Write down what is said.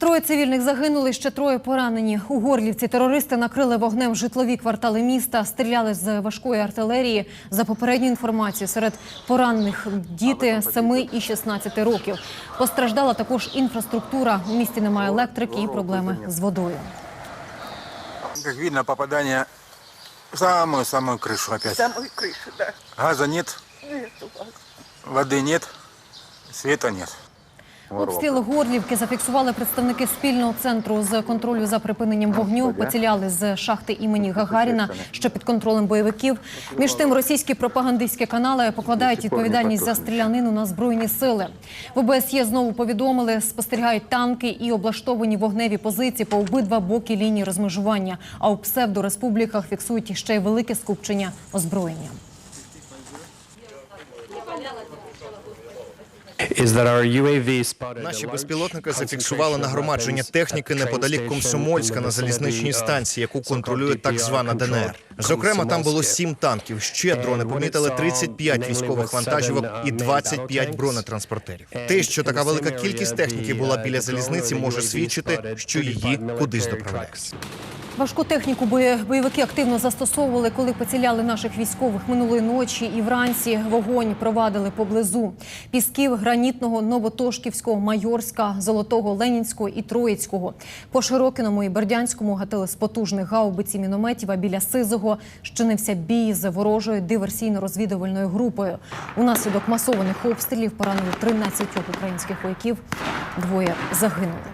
Троє цивільних загинули, ще троє поранені. У Горлівці терористи накрили вогнем житлові квартали міста, стріляли з важкої артилерії. За попередньою інформацією, серед поранених діти 7 і 16 років. Постраждала також інфраструктура. У місті немає електрики і проблеми з водою. Как видно, попадание в самую-самую крышу опять. самой крыши, да. Газа нет, Нету вас. воды нет, света нет. Обстріл Горлівки зафіксували представники спільного центру з контролю за припиненням вогню. Поціляли з шахти імені Гагаріна, що під контролем бойовиків. Між тим, російські пропагандистські канали покладають відповідальність за стрілянину на збройні сили. В ОБСЄ знову повідомили, спостерігають танки і облаштовані вогневі позиції по обидва боки лінії розмежування. А у псевдореспубліках фіксують ще й велике скупчення озброєння. Наші безпілотники зафіксували нагромадження техніки неподалік Комсомольська на залізничній станції, яку контролює так звана ДНР. Зокрема, там було сім танків. Ще дрони помітили 35 військових вантажівок і 25 бронетранспортерів. Те, що така велика кількість техніки була біля залізниці, може свідчити, що її кудись доправляють. Важку техніку бойовики активно застосовували, коли поціляли наших військових минулої ночі і вранці вогонь провадили поблизу пісків гранітного, новотошківського, майорська, золотого, ленінського і троїцького. По Широкиному і Бердянському гатили з потужних гаубиць і мінометів. А біля Сизого щинився бій з ворожою диверсійно-розвідувальною групою. Унаслідок масованих обстрілів поранили 13 українських вояків. Двоє загинули.